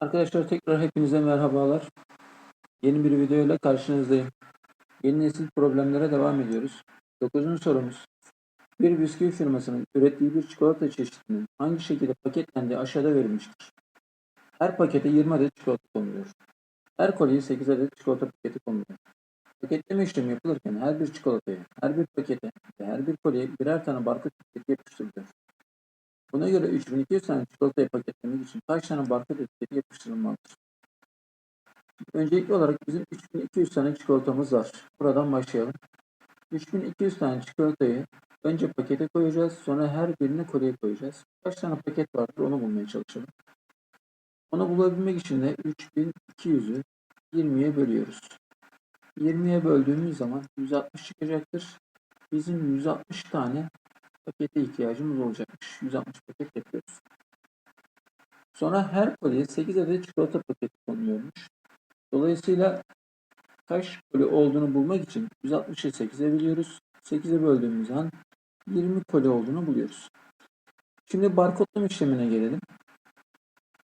Arkadaşlar tekrar hepinize merhabalar. Yeni bir video ile karşınızdayım. Yeni nesil problemlere devam ediyoruz. 9. sorumuz. Bir bisküvi firmasının ürettiği bir çikolata çeşidinin hangi şekilde paketlendiği aşağıda verilmiştir. Her pakete 20 adet çikolata konuluyor. Her kolyeye 8 adet çikolata paketi konuluyor. Paketleme işlemi yapılırken her bir çikolataya, her bir pakete ve her bir kolyeye birer tane barkod etiketi yapıştırılıyor. Buna göre 3200 tane çikolatayı paketlemek için kaç tane barkod etiketi yapıştırılmalıdır? Öncelikli olarak bizim 3200 tane çikolatamız var. Buradan başlayalım. 3200 tane çikolatayı önce pakete koyacağız. Sonra her birini kolyeye koyacağız. Kaç tane paket vardır onu bulmaya çalışalım. Onu bulabilmek için de 3200'ü 20'ye bölüyoruz. 20'ye böldüğümüz zaman 160 çıkacaktır. Bizim 160 tane pakete ihtiyacımız olacakmış. 160 paket yapıyoruz. Sonra her kolyeye 8 adet çikolata paketi konuluyormuş. Dolayısıyla kaç koli olduğunu bulmak için 160'ı 8'e biliyoruz. 8'e böldüğümüz zaman 20 koli olduğunu buluyoruz. Şimdi barkodlama işlemine gelelim.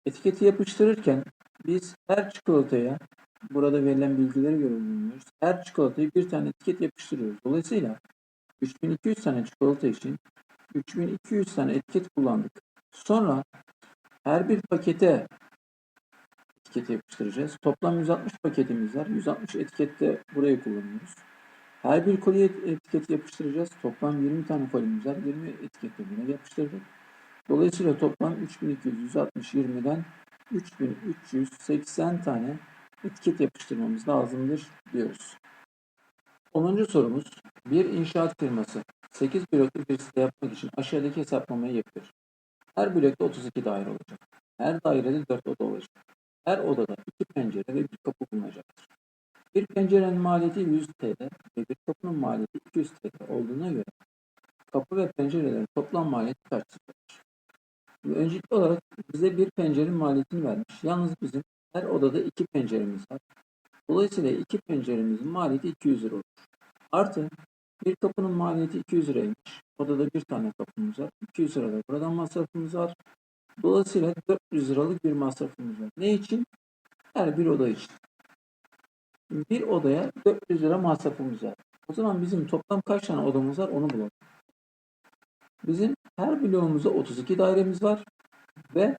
Etiketi yapıştırırken biz her çikolataya burada verilen bilgileri göre bulunuyoruz. Her çikolataya bir tane etiket yapıştırıyoruz. Dolayısıyla 3200 tane çikolata için 3200 tane etiket kullandık. Sonra her bir pakete etiketi yapıştıracağız. Toplam 160 paketimiz var. 160 etikette burayı kullanıyoruz. Her bir kolye etiketi yapıştıracağız. Toplam 20 tane kolyemiz var. 20 etikette buna yapıştırdık. Dolayısıyla toplam 3200, 160, 20'den 3380 tane etiket yapıştırmamız lazımdır diyoruz. 10. sorumuz. Bir inşaat firması 8 bloklu bir site yapmak için aşağıdaki hesaplamayı yapıyor. Her blokta 32 daire olacak. Her dairede 4 oda olacak. Her odada 2 pencere ve bir kapı bulunacaktır. Bir pencerenin maliyeti 100 TL ve bir kapının maliyeti 200 TL olduğuna göre kapı ve pencerelerin toplam maliyeti kaçtır? Öncelikli olarak bize bir pencerenin maliyetini vermiş. Yalnız bizim her odada iki penceremiz var. Dolayısıyla iki penceremizin maliyeti 200 lira olur. Artı bir kapının maliyeti 200 liraymış. Odada bir tane kapımız var. 200 lira da buradan masrafımız var. Dolayısıyla 400 liralık bir masrafımız var. Ne için? Her bir oda için. Bir odaya 400 lira masrafımız var. O zaman bizim toplam kaç tane odamız var onu bulalım. Bizim her bloğumuzda 32 dairemiz var ve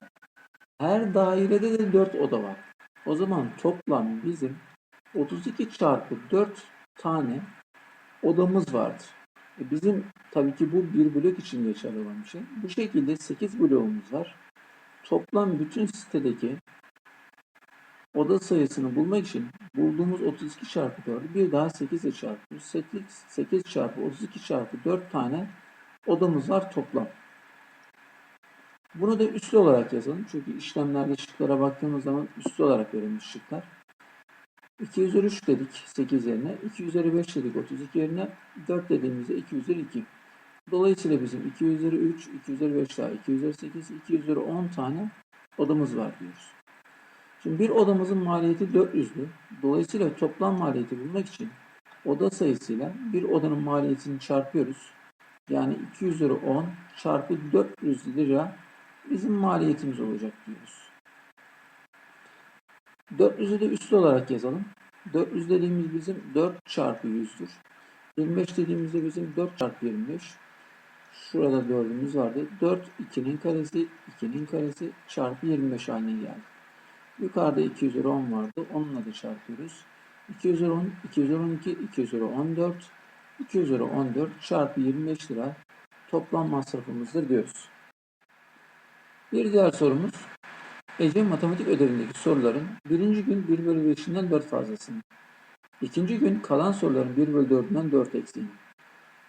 her dairede de 4 oda var. O zaman toplam bizim 32 çarpı 4 tane odamız vardır. E bizim tabii ki bu bir blok için geçerli olan bir şey. Bu şekilde 8 bloğumuz var. Toplam bütün sitedeki oda sayısını bulmak için bulduğumuz 32 çarpı 4'ü bir daha 8 ile çarpıyoruz. 8, 8 çarpı 32 çarpı 4 tane odamız var toplam. Bunu da üslü olarak yazalım. Çünkü işlemlerde şıklara baktığımız zaman üslü olarak verilmiş şıklar. 2 üzeri 3 dedik 8 yerine. 2 üzeri 5 dedik 32 yerine. 4 dediğimizde 2 üzeri 2. Dolayısıyla bizim 2 üzeri 3, 2 üzeri 5 daha 2 üzeri 8, 2 üzeri 10 tane odamız var diyoruz. Şimdi bir odamızın maliyeti 400'lü. Dolayısıyla toplam maliyeti bulmak için oda sayısıyla bir odanın maliyetini çarpıyoruz. Yani 2 üzeri 10 çarpı 400 lira bizim maliyetimiz olacak diyoruz. 400'ü de üslü olarak yazalım. 400 dediğimiz bizim 4 çarpı 100'dür. 25 dediğimizde bizim 4 çarpı 25. Şurada 4'ümüz vardı. 4 2'nin karesi, 2'nin karesi çarpı 25 haline geldi. Yukarıda 2 üzeri 10 vardı. Onunla da çarpıyoruz. 2 üzeri 10, 2 üzeri 12, 2 üzeri 14, 2 üzeri 14 çarpı 25 lira toplam masrafımızdır diyoruz. Bir diğer sorumuz Ece matematik ödevindeki soruların birinci gün 1 bölü 5'inden 4 fazlasını, ikinci gün kalan soruların 1 bölü 4'ünden 4 eksiğini,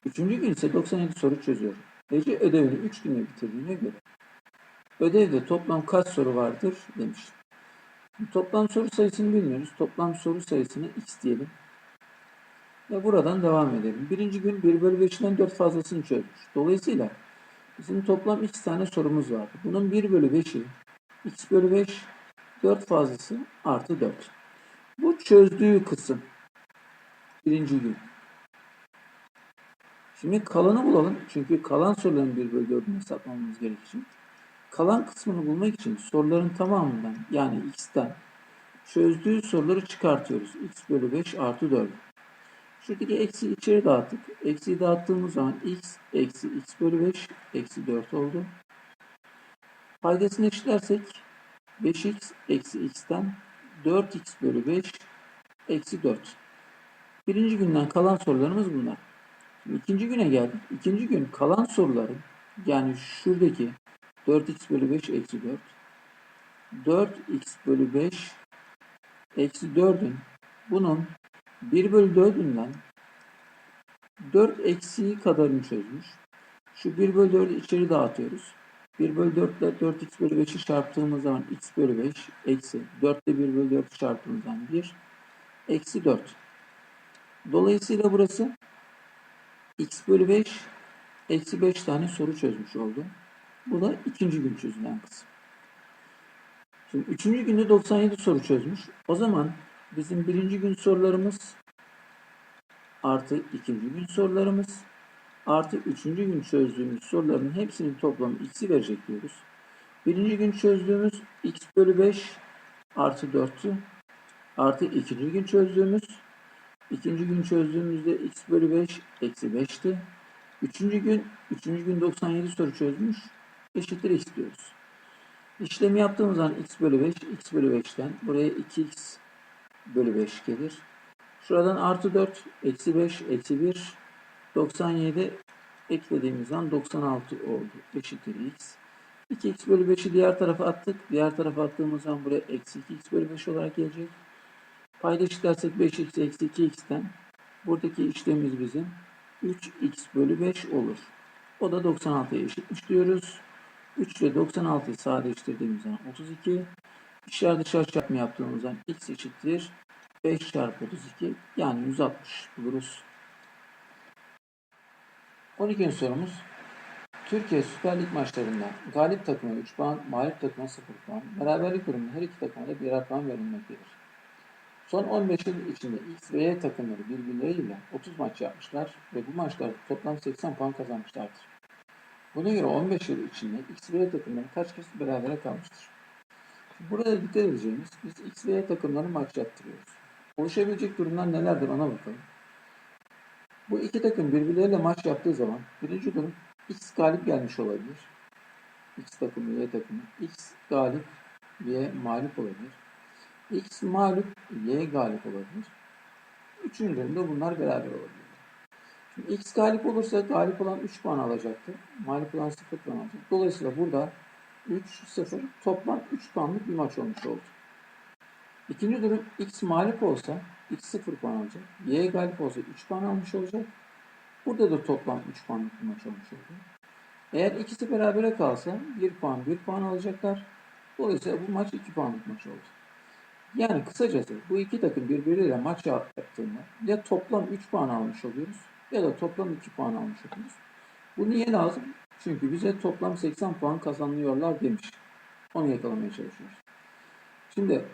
üçüncü gün ise 97 soru çözüyor. Ece ödevini 3 günde bitirdiğine göre ödevde toplam kaç soru vardır demiş. Toplam soru sayısını bilmiyoruz. Toplam soru sayısını x diyelim. Ve buradan devam edelim. Birinci gün 1 bölü 5'inden 4 fazlasını çözmüş. Dolayısıyla bizim toplam x tane sorumuz vardı. Bunun 1 bölü 5'i x bölü 5 4 fazlası artı 4. Bu çözdüğü kısım. Birinci gün. Şimdi kalanı bulalım. Çünkü kalan soruların 1 bölü 4'ünü hesaplamamız gerekecek. kalan kısmını bulmak için soruların tamamından yani x'ten çözdüğü soruları çıkartıyoruz. x bölü 5 artı 4. Şuradaki eksi içeri dağıttık. Eksiyi dağıttığımız zaman x eksi x bölü 5 eksi 4 oldu. Paydasını eşitlersek 5x eksi x'ten 4x bölü 5 eksi 4. Birinci günden kalan sorularımız bunlar. Şimdi ikinci güne geldik. İkinci gün kalan soruların yani şuradaki 4x bölü 5 eksi 4 4x bölü 5 eksi 4'ün bunun 1 bölü 4'ünden 4 eksiği kadarını çözmüş. Şu 1 bölü 4'ü içeri dağıtıyoruz. 1 bölü 4 ile 4x bölü 5'i çarptığımız zaman x bölü 5 eksi 4 ile 1 bölü 4'ü çarptığımız zaman 1 eksi 4. Dolayısıyla burası x bölü 5 eksi 5 tane soru çözmüş oldu. Bu da ikinci gün çözülen kısım. Şimdi üçüncü günde 97 soru çözmüş. O zaman bizim birinci gün sorularımız artı ikinci gün sorularımız artı üçüncü gün çözdüğümüz soruların hepsinin toplamı x'i verecek diyoruz. Birinci gün çözdüğümüz x bölü 5 artı 4'tü. Artı ikinci gün çözdüğümüz ikinci gün çözdüğümüzde x bölü 5 eksi 5'ti. Üçüncü gün, üçüncü gün 97 soru çözmüş. Eşittir x diyoruz. İşlemi yaptığımız zaman x bölü 5, x bölü 5'ten buraya 2x bölü 5 gelir. Şuradan artı 4, eksi 5, eksi 1, 97 eklediğimiz zaman 96 oldu. Eşittir x. 2x bölü 5'i diğer tarafa attık. Diğer tarafa attığımız zaman buraya eksi 2x bölü 5 olarak gelecek. Payda eşitlersek 5x eksi 2x'ten buradaki işlemimiz bizim 3x bölü 5 olur. O da 96'ya eşitmiş diyoruz. 3 ile 96'yı sadeleştirdiğimiz zaman 32. İçler dışarı çarpma yaptığımız zaman x eşittir 5 çarpı 32 yani 160 buluruz. 12. sorumuz. Türkiye Süper Lig maçlarında galip takıma 3 puan, mağlup takıma 0 puan, beraberlik durumunda her iki takıma da birer puan verilmektedir. Son 15 yıl içinde X ve Y takımları birbirleriyle 30 maç yapmışlar ve bu maçlarda toplam 80 puan kazanmışlardır. Buna göre 15 yıl içinde X ve Y takımları kaç kez berabere kalmıştır? Burada dikkat edeceğimiz biz X ve Y takımları maç yaptırıyoruz. Oluşabilecek durumlar nelerdir ona bakalım. Bu iki takım birbirleriyle maç yaptığı zaman birinci durum X galip gelmiş olabilir. X takımı, Y takımı. X galip, Y mağlup olabilir. X mağlup, Y galip olabilir. Üçüncü durumda bunlar beraber olabilir. Şimdi X galip olursa galip olan 3 puan alacaktır. Mağlup olan 0 puan alacak. Dolayısıyla burada 3-0 toplam 3 puanlık bir maç olmuş oldu. İkinci durum X mağlup olsa X 0 puan alacak. Y galip olsa 3 puan almış olacak. Burada da toplam 3 puanlık bir maç olmuş oldu. Eğer ikisi berabere kalsa 1 puan 1 puan alacaklar. Dolayısıyla bu maç 2 puanlık maç oldu. Yani kısacası bu iki takım birbiriyle maç yaptığında ya toplam 3 puan almış oluyoruz ya da toplam 2 puan almış oluyoruz. Bu niye lazım? Çünkü bize toplam 80 puan kazanıyorlar demiş. Onu yakalamaya çalışıyoruz. Şimdi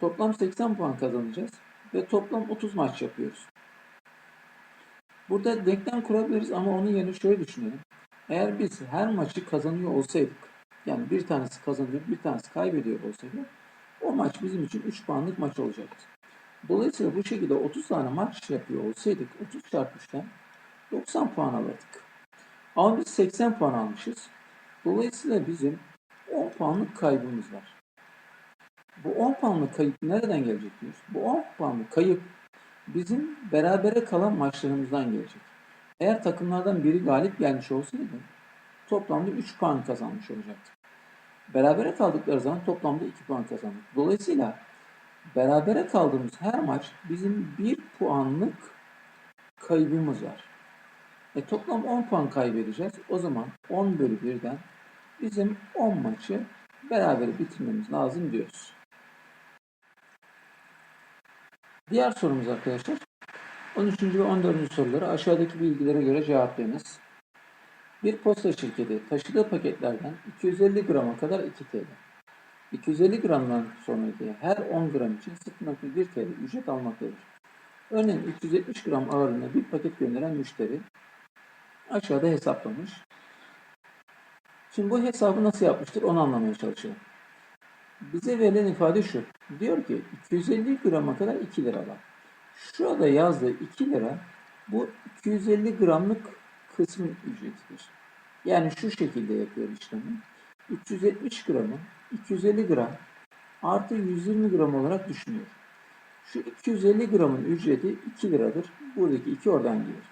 toplam 80 puan kazanacağız ve toplam 30 maç yapıyoruz. Burada denklem kurabiliriz ama onun yerine şöyle düşünelim. Eğer biz her maçı kazanıyor olsaydık, yani bir tanesi kazanıyor, bir tanesi kaybediyor olsaydı, o maç bizim için 3 puanlık maç olacaktı. Dolayısıyla bu şekilde 30 tane maç yapıyor olsaydık, 30 çarpı 3'ten 90 puan alırdık. Ama biz 80 puan almışız. Dolayısıyla bizim 10 puanlık kaybımız var. Bu 10 puanlık kayıp nereden gelecek diyoruz? Bu 10 puanlık kayıp bizim berabere kalan maçlarımızdan gelecek. Eğer takımlardan biri galip gelmiş olsaydı toplamda 3 puan kazanmış olacaktı. Berabere kaldıkları zaman toplamda 2 puan kazandık. Dolayısıyla berabere kaldığımız her maç bizim 1 puanlık kaybımız var. E toplam 10 puan kaybedeceğiz. O zaman 10 bölü 1'den bizim 10 maçı beraber bitirmemiz lazım diyoruz. Diğer sorumuz arkadaşlar. 13. ve 14. soruları aşağıdaki bilgilere göre cevaplayınız. Bir posta şirketi taşıdığı paketlerden 250 grama kadar 2 TL. 250 gramdan sonraki her 10 gram için 0.1 TL ücret almaktadır. Örneğin 370 gram ağırlığında bir paket gönderen müşteri aşağıda hesaplamış. Şimdi bu hesabı nasıl yapmıştır onu anlamaya çalışalım. Bize verilen ifade şu. Diyor ki 250 grama kadar 2 lira var. Şurada yazdığı 2 lira bu 250 gramlık kısmın ücretidir. Yani şu şekilde yapıyor işlemi. 370 gramı 250 gram artı 120 gram olarak düşünüyor. Şu 250 gramın ücreti 2 liradır. Buradaki 2 oradan gelir.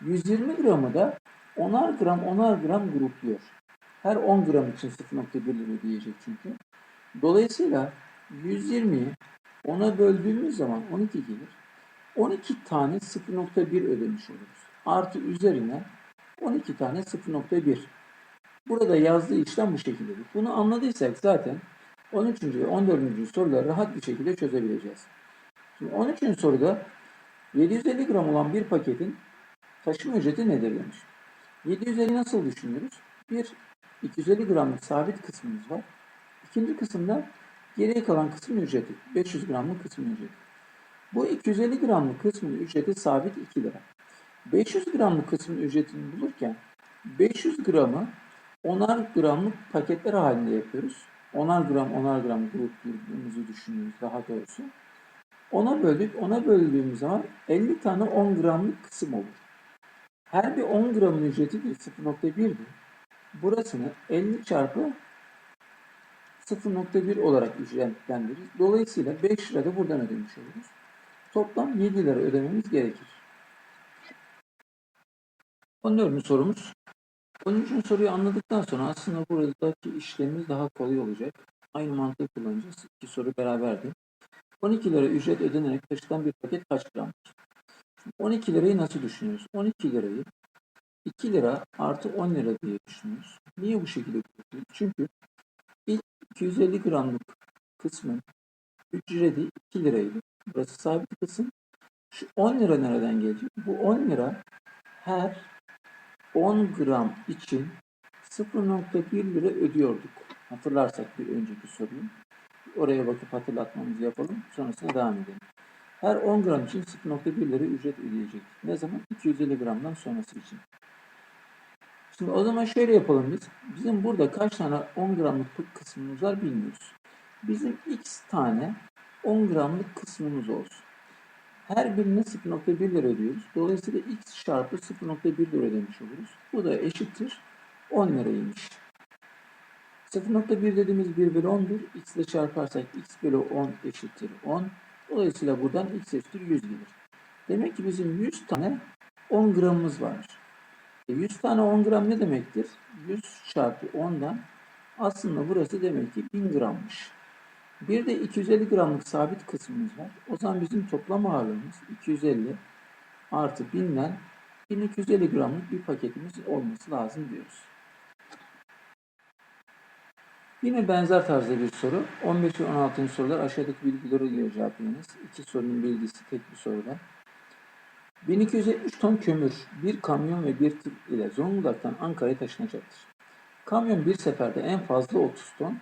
120 gramı da 10'ar gram 10'ar gram grupluyor. Her 10 gram için 0.1 lira diyecek çünkü. Dolayısıyla 120'yi 10'a böldüğümüz zaman 12 gelir. 12 tane 0.1 ödemiş oluruz. Artı üzerine 12 tane 0.1. Burada yazdığı işlem bu şekildedir. Bunu anladıysak zaten 13. ve 14. soruları rahat bir şekilde çözebileceğiz. Şimdi 13. soruda 750 gram olan bir paketin taşıma ücreti nedir demiş. 750 nasıl düşünüyoruz? Bir 250 gramlık sabit kısmımız var. İkinci kısımda geriye kalan kısmın ücreti. 500 gramlık kısmın ücreti. Bu 250 gramlık kısmın ücreti sabit 2 lira. 500 gramlık kısmın ücretini bulurken 500 gramı 10'ar gramlık paketler halinde yapıyoruz. 10'ar gram 10'ar gram grupladığımızı düşünüyoruz daha doğrusu. Ona böldük. Ona böldüğümüz zaman 50 tane 10 gramlık kısım olur. Her bir 10 gramın ücreti de 0.1'dir. Burasını 50 çarpı 0.1 olarak ücretlendiririz. Dolayısıyla 5 lira da buradan ödemiş oluruz. Toplam 7 lira ödememiz gerekir. 14. sorumuz. 13. soruyu anladıktan sonra aslında buradaki işlemimiz daha kolay olacak. Aynı mantığı kullanacağız. İki soru beraberdi. 12 lira ücret ödenerek taşıtan bir paket kaç gramdır? 12 lirayı nasıl düşünüyoruz? 12 lirayı 2 lira artı 10 lira diye düşünüyoruz. Niye bu şekilde yapıyoruz? Çünkü 250 gramlık kısmın ücreti 2 liraydı. Burası sabit kısım. Şu 10 lira nereden gelecek? Bu 10 lira her 10 gram için 0.1 lira ödüyorduk. Hatırlarsak bir önceki soruyu. Oraya bakıp hatırlatmamızı yapalım. Sonrasında devam edelim. Her 10 gram için 0.1 lira ücret ödeyecek. Ne zaman? 250 gramdan sonrası için. Şimdi o zaman şöyle yapalım biz. Bizim burada kaç tane 10 gramlık kısmımız var bilmiyoruz. Bizim x tane 10 gramlık kısmımız olsun. Her birine 0.1 lira ödüyoruz. Dolayısıyla x çarpı 0.1 lira ödemiş oluruz. Bu da eşittir 10 liraymış. 0.1 dediğimiz 1 bölü 10'dur. x ile çarparsak x bölü 10 eşittir 10. Dolayısıyla buradan x eşittir 100 gelir. Demek ki bizim 100 tane 10 gramımız varmış. E 100 tane 10 gram ne demektir? 100 çarpı 10'dan aslında burası demek ki 1000 grammış. Bir de 250 gramlık sabit kısmımız var. O zaman bizim toplam ağırlığımız 250 artı 1000'den 1250 gramlık bir paketimiz olması lazım diyoruz. Yine benzer tarzda bir soru. 15 ve 16. sorular aşağıdaki bilgileri ile cevaplayınız. İki sorunun bilgisi tek bir soruda. 1270 ton kömür bir kamyon ve bir tır ile Zonguldak'tan Ankara'ya taşınacaktır. Kamyon bir seferde en fazla 30 ton,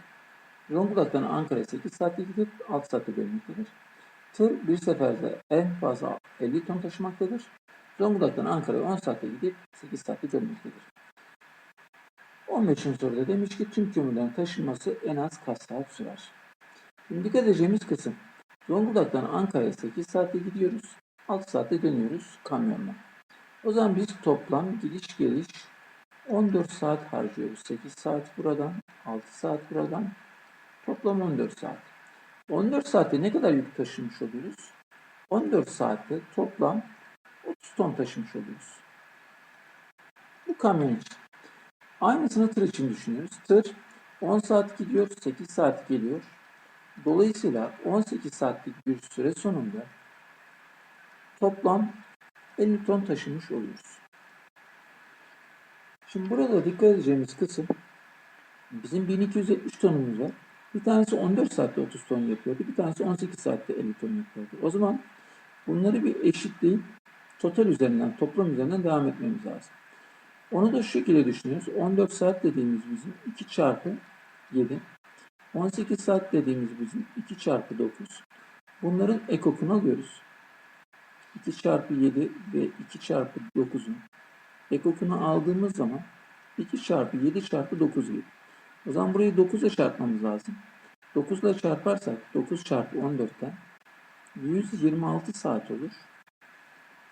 Zonguldak'tan Ankara'ya 8 saatte gidip 6 saatte dönmektedir. Tır bir seferde en fazla 50 ton taşımaktadır. Zonguldak'tan Ankara'ya 10 saatte gidip 8 saatte dönmektedir. 15. soruda demiş ki tüm kömürlerin taşınması en az kaç saat sürer? Şimdi dikkat edeceğimiz kısım. Zonguldak'tan Ankara'ya 8 saatte gidiyoruz. 6 saatte dönüyoruz kamyonla. O zaman biz toplam gidiş geliş 14 saat harcıyoruz. 8 saat buradan, 6 saat buradan. Toplam 14 saat. 14 saatte ne kadar yük taşımış oluyoruz? 14 saatte toplam 30 ton taşımış oluyoruz. Bu kamyon için. Aynısını tır için düşünüyoruz. Tır 10 saat gidiyor, 8 saat geliyor. Dolayısıyla 18 saatlik bir süre sonunda toplam 50 ton taşımış oluyoruz. Şimdi burada dikkat edeceğimiz kısım bizim 1270 tonumuz var. Bir tanesi 14 saatte 30 ton yapıyordu. Bir tanesi 18 saatte 50 ton yapıyordu. O zaman bunları bir eşitleyip total üzerinden, toplam üzerinden devam etmemiz lazım. Onu da şu şekilde düşünüyoruz. 14 saat dediğimiz bizim 2 çarpı 7. 18 saat dediğimiz bizim 2 çarpı 9. Bunların ekokunu alıyoruz. 2 çarpı 7 ve 2 çarpı 9'un ekokunu aldığımız zaman 2 çarpı 7 çarpı 9 gibi. O zaman burayı 9 ile çarpmamız lazım. 9 ile çarparsak 9 çarpı 14'ten 126 saat olur.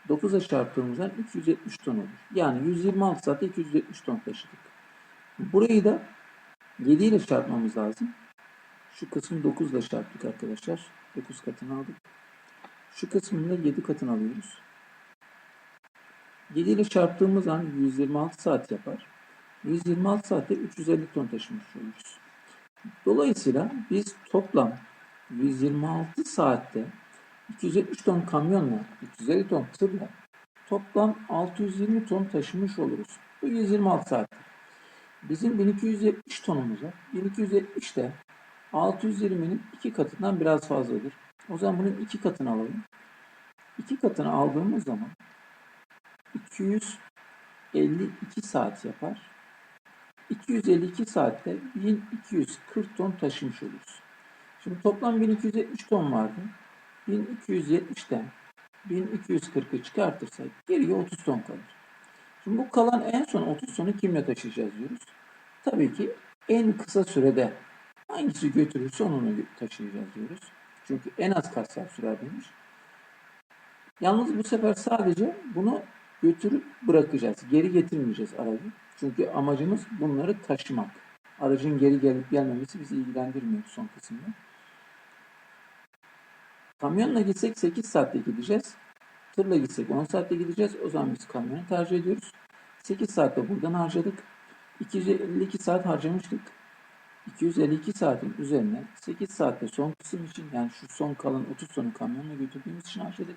9'a çarptığımızda 270 ton olur. Yani 126 saatte 270 ton taşıdık. Burayı da 7 ile çarpmamız lazım. Şu kısmı 9 ile çarptık arkadaşlar. 9 katını aldık. Şu kısmını da 7 katını alıyoruz. 7 ile çarptığımız an 126 saat yapar. 126 saatte 350 ton taşımış oluruz. Dolayısıyla biz toplam 126 saatte 270 ton kamyonla 350 ton tırla toplam 620 ton taşımış oluruz. Bu 126 saat. Bizim 1270 tonumuz var. 1270 de 620'nin iki katından biraz fazladır. O zaman bunun iki katını alalım. İki katını aldığımız zaman 252 saat yapar. 252 saatte 1240 ton taşımış oluruz. Şimdi toplam 1270 ton vardı. 1270'ten 1240'ı çıkartırsak geriye 30 ton kalır. Şimdi bu kalan en son 30 tonu kimle taşıyacağız diyoruz. Tabii ki en kısa sürede hangisi götürürse onunla taşıyacağız diyoruz. Çünkü en az kaç saat sürer demiş. Yalnız bu sefer sadece bunu götürüp bırakacağız. Geri getirmeyeceğiz aracı. Çünkü amacımız bunları taşımak. Aracın geri gelip gelmemesi bizi ilgilendirmiyor son kısımda. Kamyonla gitsek 8 saatte gideceğiz. Tırla gitsek 10 saatte gideceğiz. O zaman biz kamyonu tercih ediyoruz. 8 saatte buradan harcadık. 252 saat harcamıştık. 252 saatin üzerine 8 saatte son kısım için yani şu son kalan 30 tonu kamyonla götürdüğümüz için harcadık.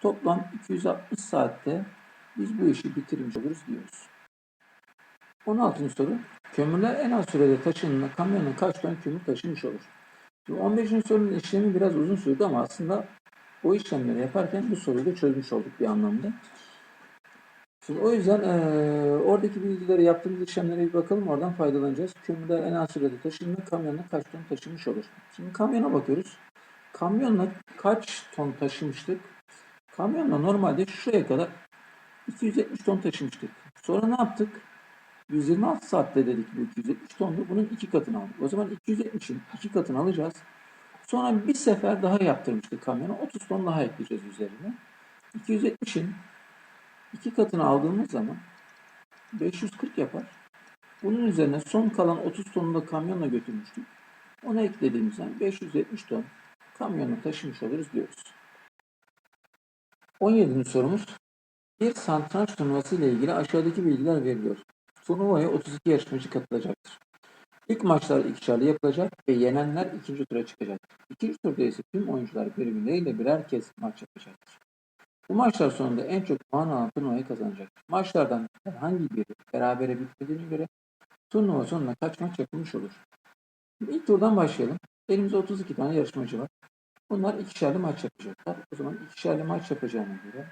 Toplam 260 saatte biz bu işi bitirmiş oluruz diyoruz. 16. soru. Kömürler en az sürede taşınma kamyonun kaç ton kömür taşımış olur? Şimdi 15. sorunun işlemi biraz uzun sürdü ama aslında o işlemleri yaparken bu soruyu da çözmüş olduk bir anlamda. Şimdi o yüzden e, oradaki bilgileri yaptığımız işlemlere bir bakalım oradan faydalanacağız. Kömürler en az sürede taşınma kamyonla kaç ton taşımış olur? Şimdi kamyona bakıyoruz. Kamyonla kaç ton taşımıştık? Kamyonla normalde şuraya kadar 270 ton taşımıştık. Sonra ne yaptık? 126 saatte dedik bu 270 tondu. Bunun iki katını aldık. O zaman 270'in iki katını alacağız. Sonra bir sefer daha yaptırmıştık kamyona. 30 ton daha ekleyeceğiz üzerine. 270'in iki katını aldığımız zaman 540 yapar. Bunun üzerine son kalan 30 tonunu da kamyonla götürmüştük. Ona eklediğimiz zaman 570 ton kamyonla taşımış oluruz diyoruz. 17. sorumuz. Bir satranç turnuvası ile ilgili aşağıdaki bilgiler veriliyor. Turnuvaya 32 yarışmacı katılacaktır. İlk maçlar ikişerli yapılacak ve yenenler ikinci tura çıkacak. İkinci turda ise tüm oyuncular birbirleriyle birer kez maç yapacaktır. Bu maçlar sonunda en çok puan alan turnuvayı kazanacak. Maçlardan herhangi biri berabere bitmediğine göre turnuva sonunda kaç maç yapılmış olur? Şimdi ilk turdan başlayalım. Elimizde 32 tane yarışmacı var. Bunlar ikişerli maç yapacaklar. O zaman ikişerli maç yapacağına göre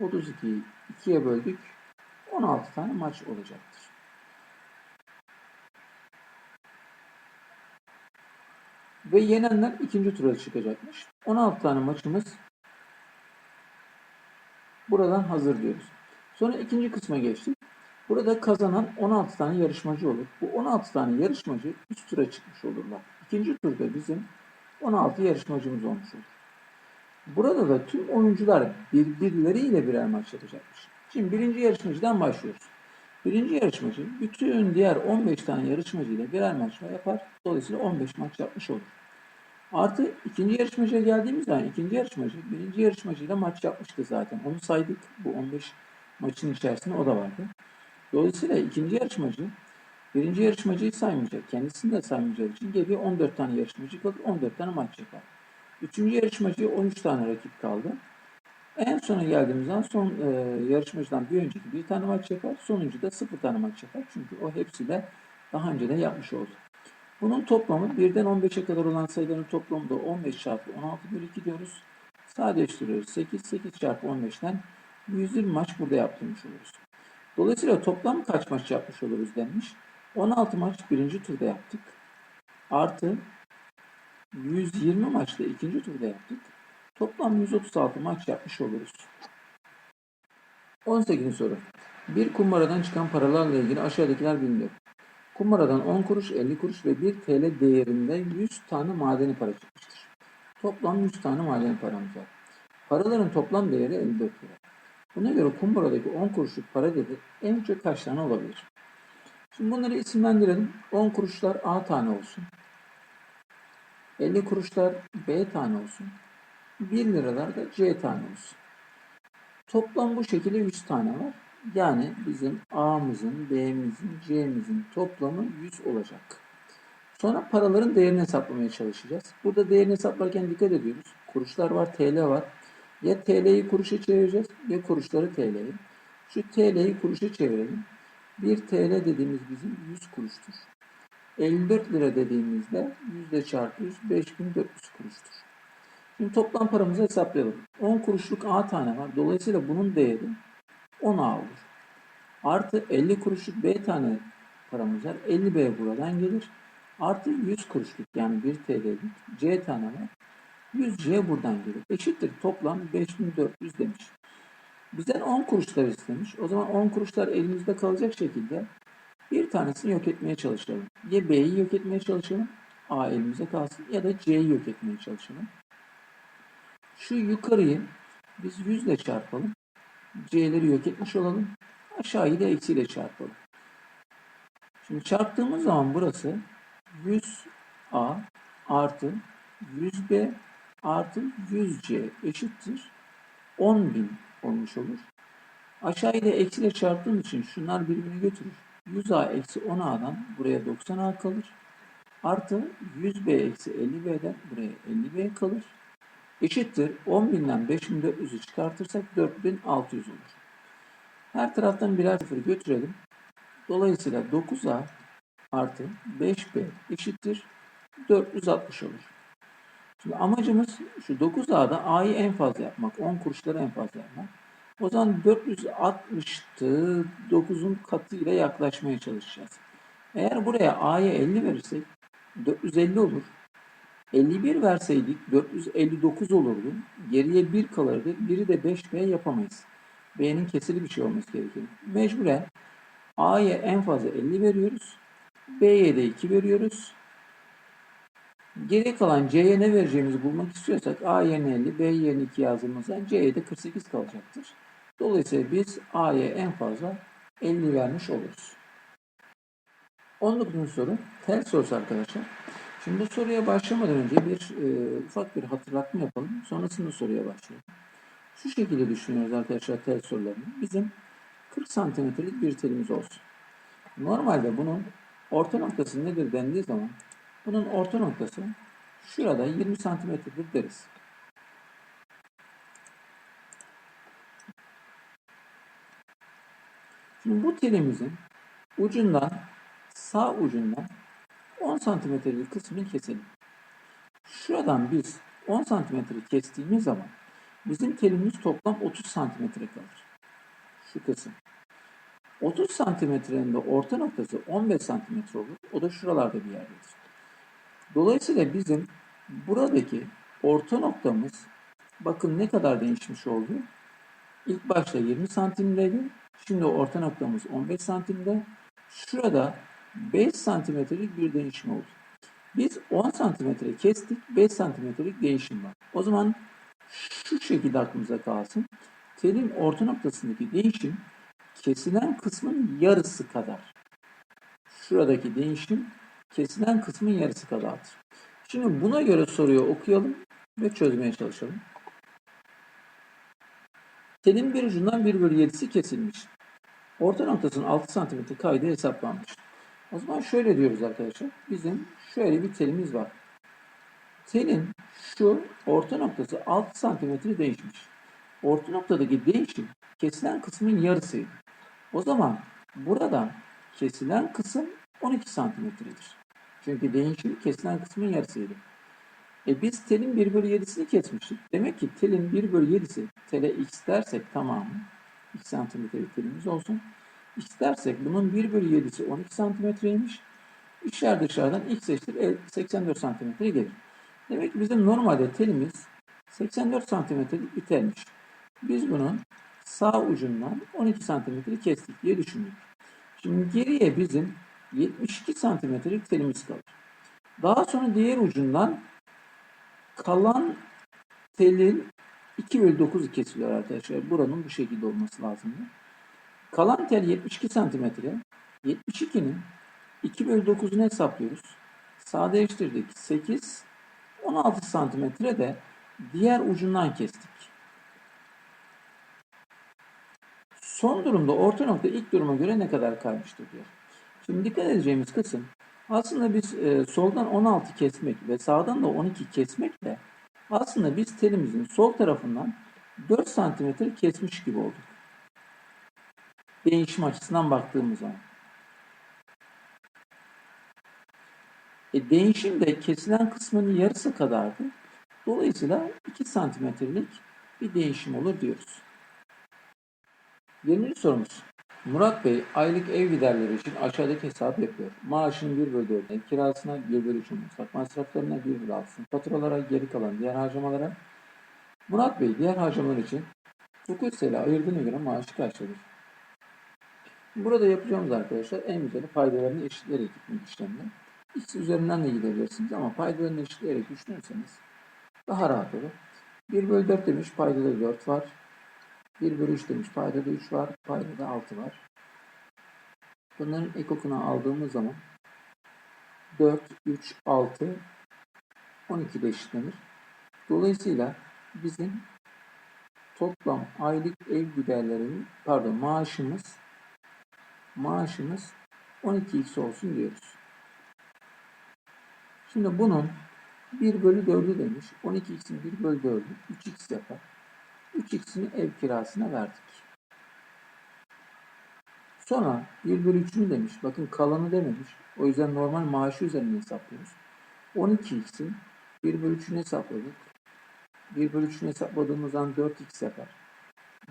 32'yi 2'ye böldük. 16 tane maç olacaktır. Ve yenenler ikinci tura çıkacakmış. 16 tane maçımız buradan hazır diyoruz. Sonra ikinci kısma geçtik. Burada kazanan 16 tane yarışmacı olur. Bu 16 tane yarışmacı üst tura çıkmış olurlar. İkinci turda bizim 16 yarışmacımız olmuş olur. Burada da tüm oyuncular birbirleriyle birer maç yapacakmış. Şimdi birinci yarışmacıdan başlıyoruz. Birinci yarışmacı bütün diğer 15 tane yarışmacıyla birer maç yapar. Dolayısıyla 15 maç yapmış olur. Artı ikinci yarışmacıya geldiğimiz zaman ikinci yarışmacı birinci yarışmacıyla maç yapmıştı zaten. Onu saydık. Bu 15 maçın içerisinde o da vardı. Dolayısıyla ikinci yarışmacı birinci yarışmacıyı saymayacak. Kendisini de saymayacak için geriye 14 tane yarışmacı kalır. 14 tane maç yapar. Üçüncü yarışmacıya 13 tane rakip kaldı. En sona geldiğimiz zaman son e, yarışmacıdan bir önceki bir tane maç yapar. Sonuncu da sıfır tane maç yapar. Çünkü o hepsiyle daha önceden yapmış oldu. Bunun toplamı 1'den 15'e kadar olan sayıların toplamı da 15 çarpı 16 bölü 2 diyoruz. Sadeleştiriyoruz. 8, 8 çarpı 15'ten 120 maç burada yaptırmış oluruz. Dolayısıyla toplam kaç maç yapmış oluruz denmiş. 16 maç birinci turda yaptık. Artı 120 maçta ikinci turda yaptık. Toplam 136 maç yapmış oluruz. 18. soru. Bir kumbaradan çıkan paralarla ilgili aşağıdakiler biliniyor. Kumbaradan 10 kuruş, 50 kuruş ve 1 TL değerinde 100 tane madeni para çıkmıştır. Toplam 100 tane madeni paramız var. Paraların toplam değeri 54 lira. Buna göre kumbaradaki 10 kuruşluk para dedi en çok kaç tane olabilir? Şimdi bunları isimlendirelim. 10 kuruşlar A tane olsun. 50 kuruşlar B tane olsun. 1 liralar da C tane olsun. Toplam bu şekilde 100 tane var. Yani bizim A'mızın, B'mizin, C'mizin toplamı 100 olacak. Sonra paraların değerini hesaplamaya çalışacağız. Burada değerini hesaplarken dikkat ediyoruz. Kuruşlar var, TL var. Ya TL'yi kuruşa çevireceğiz ya kuruşları TL'ye. Şu TL'yi kuruşa çevirelim. 1 TL dediğimiz bizim 100 kuruştur. 54 lira dediğimizde yüzde çarpı 100 5400 kuruştur. Şimdi toplam paramızı hesaplayalım. 10 kuruşluk A tane var. Dolayısıyla bunun değeri 10 A olur. Artı 50 kuruşluk B tane paramız var. 50 B buradan gelir. Artı 100 kuruşluk yani 1 TL'lik C tane var. 100 C buradan gelir. Eşittir toplam 5400 demiş. Bizden 10 kuruşlar istemiş. O zaman 10 kuruşlar elimizde kalacak şekilde bir tanesini yok etmeye çalışalım. Ya B'yi yok etmeye çalışalım. A elimize kalsın. Ya da C'yi yok etmeye çalışalım. Şu yukarıyı biz 100 ile çarpalım. C'leri yok etmiş olalım. Aşağıyı da eksiyle çarpalım. Şimdi çarptığımız zaman burası 100A artı 100B artı 100C eşittir 10.000 olmuş olur. Aşağıyı da eksiyle çarptığım için şunlar birbirini götürür. 100A eksi 10A'dan buraya 90A kalır. Artı 100B eksi 50B'den buraya 50B kalır. Eşittir 10.000'den 5.400'ü çıkartırsak 4.600 olur. Her taraftan birer sıfır götürelim. Dolayısıyla 9A artı 5B eşittir 460 olur. Şimdi amacımız şu 9A'da A'yı en fazla yapmak. 10 kuruşları en fazla yapmak. O zaman 460'tı 9'un katıyla yaklaşmaya çalışacağız. Eğer buraya A'ya 50 verirsek 450 olur. 51 verseydik 459 olurdu. Geriye 1 kalırdı. Biri de 5B yapamayız. B'nin kesili bir şey olması gerekiyor. Mecburen A'ya en fazla 50 veriyoruz. B'ye de 2 veriyoruz. Geri kalan C'ye ne vereceğimizi bulmak istiyorsak A yerine 50, B yerine 2 yazdığımızda C'ye de 48 kalacaktır. Dolayısıyla biz A'ya en fazla 50 vermiş oluruz. 19. soru tel sorusu arkadaşlar. Şimdi bu soruya başlamadan önce bir e, ufak bir hatırlatma yapalım. Sonrasında soruya başlayalım. Şu şekilde düşünüyoruz arkadaşlar tel sorularını. Bizim 40 santimetrelik bir telimiz olsun. Normalde bunun orta noktası nedir dendiği zaman bunun orta noktası şurada 20 santimetredir deriz. Şimdi bu telimizin ucundan sağ ucundan 10 santimetrelik kısmını keselim. Şuradan biz 10 santimetre kestiğimiz zaman bizim telimiz toplam 30 santimetre kalır. Şu kısım. 30 santimetrenin de orta noktası 15 santimetre olur. O da şuralarda bir yerdedir. Dolayısıyla bizim buradaki orta noktamız bakın ne kadar değişmiş oldu. İlk başta 20 santimdeydi. Şimdi orta noktamız 15 santimde. Şurada 5 santimetrelik bir değişim oldu. Biz 10 santimetre kestik. 5 santimetrelik değişim var. O zaman şu şekilde aklımıza kalsın. Telin orta noktasındaki değişim kesilen kısmın yarısı kadar. Şuradaki değişim kesilen kısmın yarısı kadardır. Şimdi buna göre soruyu okuyalım ve çözmeye çalışalım. Telin bir ucundan 1 bölü 7'si kesilmiş. Orta noktasının 6 cm kaydı hesaplanmış. O zaman şöyle diyoruz arkadaşlar. Bizim şöyle bir telimiz var. Telin şu orta noktası 6 cm değişmiş. Orta noktadaki değişim kesilen kısmın yarısıydı. O zaman buradan kesilen kısım 12 santimetredir. Çünkü değişim kesilen kısmın yarısıydı. E biz telin 1 bölü 7'sini kesmiştik. Demek ki telin 1 bölü 7'si tele x dersek tamamı 2 santimetrelik telimiz olsun. X dersek bunun 1 bölü 7'si 12 santimetreymiş. İçer dışarıdan x eşittir 84 santimetre gelir. Demek ki bizim normalde telimiz 84 santimetrelik bir telmiş. Biz bunun sağ ucundan 12 santimetre kestik diye düşündük. Şimdi geriye bizim 72 santimetrelik telimiz kalır. Daha sonra diğer ucundan kalan telin 2 bölü 9'u kesiliyor arkadaşlar. Buranın bu şekilde olması lazımdı. Kalan tel 72 santimetre. 72'nin 2 bölü 9'unu hesaplıyoruz. Sadeleştirdik. 8, 16 santimetre de diğer ucundan kestik. Son durumda orta nokta ilk duruma göre ne kadar kaymıştır diyor. Şimdi dikkat edeceğimiz kısım aslında biz e, soldan 16 kesmek ve sağdan da 12 kesmekle aslında biz telimizin sol tarafından 4 santimetre kesmiş gibi olduk. Değişim açısından baktığımız zaman. E, değişim de kesilen kısmının yarısı kadardı. Dolayısıyla 2 santimetrelik bir değişim olur diyoruz. 20. sorumuz. Murat Bey aylık ev giderleri için aşağıdaki hesabı yapıyor. Maaşın 1 bölü 4'üne, kirasına 1 bölü 3'ünü, mutfak masraflarına 1 bölü 6'sını, faturalara geri kalan diğer harcamalara. Murat Bey diğer harcamalar için 900 TL ayırdığına göre maaşı karşıladır. Burada yapacağımız arkadaşlar en güzeli paydalarını eşitleyerek gitmek işlemini. X üzerinden de gidebilirsiniz ama paydalarını eşitleyerek düşünürseniz daha rahat olur. 1 bölü 4 demiş paydada 4 var. 1 bölü 3 demiş. Paydada 3 var. Paydada 6 var. Bunların ekokunu aldığımız zaman 4, 3, 6, 12 de eşitlenir. Dolayısıyla bizim toplam aylık ev giderlerinin pardon maaşımız maaşımız 12x olsun diyoruz. Şimdi bunun 1 bölü 4'ü demiş. 12x'in 1 bölü 4'ü 3x yapar. 3x'ini ev kirasına verdik. Sonra 1 bölü 3'ünü demiş. Bakın kalanı dememiş. O yüzden normal maaşı üzerinden hesaplıyoruz. 12x'in 1 bölü 3'ünü hesapladık. 1 bölü 3'ünü hesapladığımız zaman 4x yapar.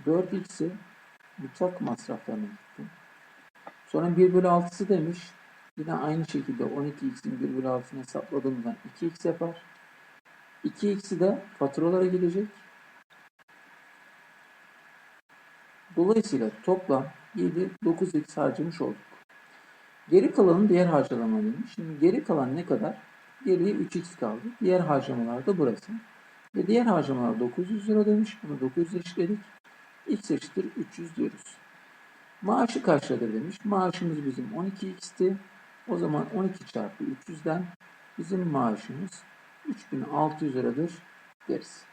4x'i mutfak masraflarına. Sonra 1 bölü 6'sı demiş. Yine aynı şekilde 12x'in 1 bölü 6'sını hesapladığımızdan 2x yapar. 2x'i de faturalara gidecek. Dolayısıyla toplam 7, 9x harcamış olduk. Geri kalanın diğer harcamalarıymış. Şimdi geri kalan ne kadar? Geriye 3x kaldı. Diğer harcamalar da burası. Ve diğer harcamalar 900 lira demiş. Bunu 900 eşitledik. x eşittir 300 diyoruz. Maaşı kaçtadır demiş. Maaşımız bizim 12x'ti. O zaman 12 çarpı 300'den bizim maaşımız 3600 liradır deriz.